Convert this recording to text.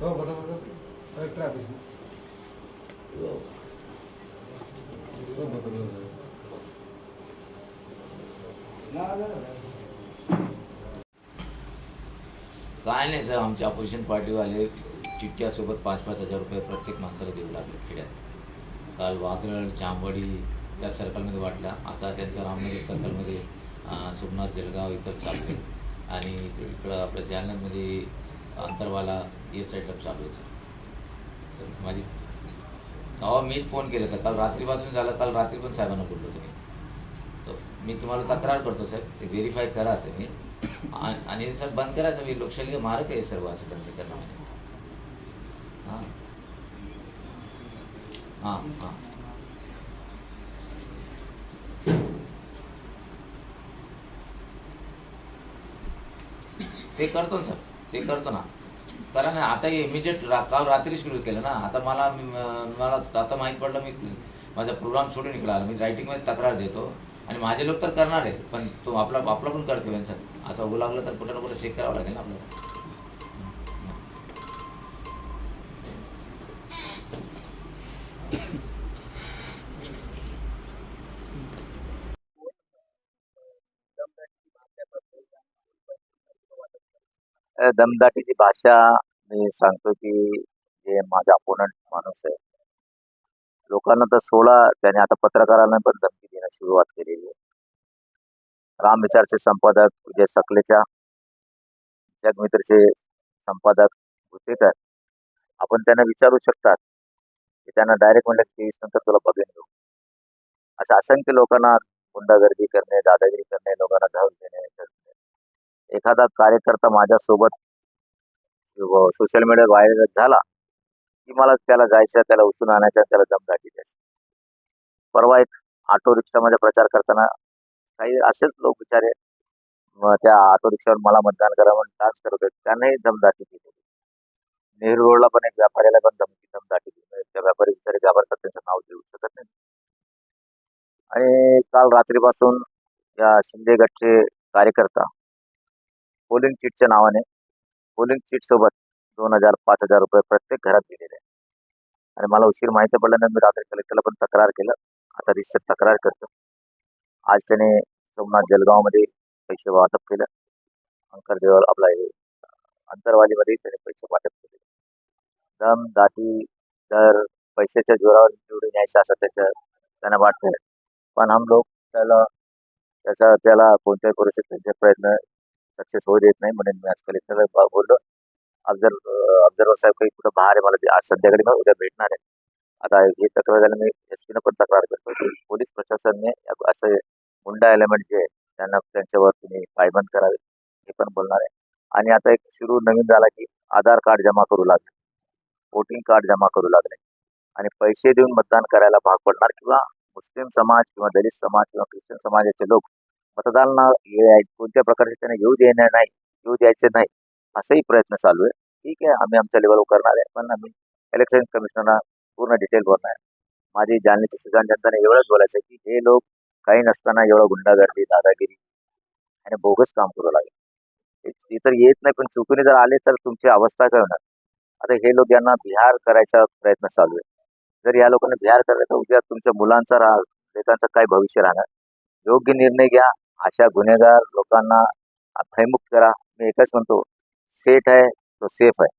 हो बरोबर collector office काय नाही सर. आमच्या अपोजिशन पार्टीवाले चिठ्ठ्यासोबत पाच पाच हजार रुपये प्रत्येक माणसाला देऊ लागले खेड्यात. काल वागळ चांबडी त्या सर्कलमध्ये वाटला. आता त्यांचं रामनगर सर्कलमध्ये सोमनाथ जळगाव इथं चालले आणि इकडं आपल्या जालन्यामध्ये अंतरवाला ये सेटअप चालू आहे सर तर माझी अहो मीच फोन केला होता. काल रात्रीपासून झालं. काल रात्री पण साहेबांना बोललो तुम्ही तर मी तुम्हाला तक्रार करतो साहेब ते व्हेरीफाय करा तुम्ही. आणि सर बंद करायचं मी लोकशाही मारक आहे सर्व असं बंद करणं म्हणजे हां. हां हां. ते करतो ना सर ते करतो ना. करा आता इमिजिएट रा काल रात्री सुरू केलं ना. आता मला मला आता माहीत पडलं मी माझा प्रोग्राम सोडून इकडे आला. मी रायटिंगमध्ये तक्रार देतो. आणि माझे लोक तर करणार. आहे पण तो आपला आपला पण करते. सर असं होऊ लागलं तर कुठं ना कुठं चेक करावं लागेल ना आपल्याला. दमदाटीची भाषा मी सांगतो की जे माझा अपोनंट माणूस आहे. लोकांना तर सोडा त्याने आता पत्रकारांना पण धमकी देण्यास सुरुवात केलेली आहे. राम विचारचे संपादक विजय सकलेच्या जगमित्रचे संपादक भुतेकर आपण त्यांना विचारू शकतात. की त्यांना डायरेक्ट म्हणलं तेवीस नंतर तुला बघेन घेऊ अशा असंख्य लोकांना गुंडागर्दी करणे दादागिरी करणे लोकांना धाव देणे एखादा कार्यकर्ता माझ्यासोबत सोशल मीडियावर व्हायरल झाला की मला त्याला जायचं त्याला उचलून आणायचं त्याला दमदाटी द्यायची परवा एक ऑटो रिक्षामध्ये प्रचार करताना काही असेच लोक बिचारे त्या ऑटो रिक्षावर मला मतदान करा म्हणून डान्स करत होते. त्यांनाही दमदाटी दिली नेहरू रोडला पण एक व्यापाऱ्याला पण धमकी दमदाटी दिली. म्हणजे त्या व्यापारी बिचारे घाबरतात त्यांचं नाव देऊ शकत नाही. आणि काल रात्रीपासून या शिंदे गटचे कार्यकर्ता पोलिंग चिटच्या नावाने. पोलिंग चिट सोबत दोन हजार पाच हजार रुपये प्रत्येक घरात दिलेले आहे आणि मला उशीर माहिती पडल्यानंतर मी रात्री कलेक्टरला पण तक्रार केलं. आता रिसर्च तक्रार करतो. आज त्याने सोमनाथ जलगावमध्ये पैसे वाटप केलं. अंकरदेव आपला हे अंतरवालीमध्ये त्याने पैसे वाटप केले. दम दाटी तर पैशाच्या जोरावर निवडून यायचं असं त्याच्या त्यांना वाटतं पण हम लोक त्याला त्याचा त्याला कोणत्याही परिस्थितीत त्यांचे प्रयत्न सक्सेस होऊ देत नाही म्हणून मी आज कलेक्टरला बोललो. ऑब्झर्व ऑब्झर्वर साहेब काही कुठं बाहेर आहे मला ते आज संध्याकाळी मला उद्या भेटणार आहे. आता हे तक्रार झाली मी एस पीनं पण तक्रार करतो की पोलीस प्रशासनाने असं हुंडा एलिमेंट जे आहे त्यांना त्यांच्यावर तुम्ही पायबंद करावे हे पण बोलणार आहे. आणि आता एक सुरू नवीन झाला की आधार कार्ड जमा करू लागले. वोटिंग कार्ड जमा करू लागले. आणि पैसे देऊन मतदान करायला भाग पडणार किंवा मुस्लिम समाज किंवा दलित समाज किंवा ख्रिश्चन समाजाचे लोक मतदारांना कोणत्या प्रकारचे त्यांना येऊ देणार नाही येऊ द्यायचे नाही असाही प्रयत्न चालू आहे. ठीक आहे आम्ही आमच्या लेवलवर करणार आहे. पण आम्ही इलेक्शन कमिशनरला पूर्ण डिटेल बोलणार आहे. माझी जालन्याची सुजान जनताने एवढंच बोलायचं आहे की हे लोक काही नसताना एवढं गुंडागर्दी दादागिरी आणि बोगस काम करू लागेल. ते तर येत नाही पण चुकून जर आले तर तुमची अवस्था काय होणार? आता हे लोक यांना बिहार करायचा प्रयत्न चालू आहे. जर या लोकांना बिहार करायचं तर उद्या तुमच्या मुलांचा राह लेकांचं काय भविष्य राहणार? योग्य निर्णय घ्या. अशा गुन्हेगार लोकांना थैमुक्त करा. मी एकच म्हणतो सेट आहे तो सेफ आहे.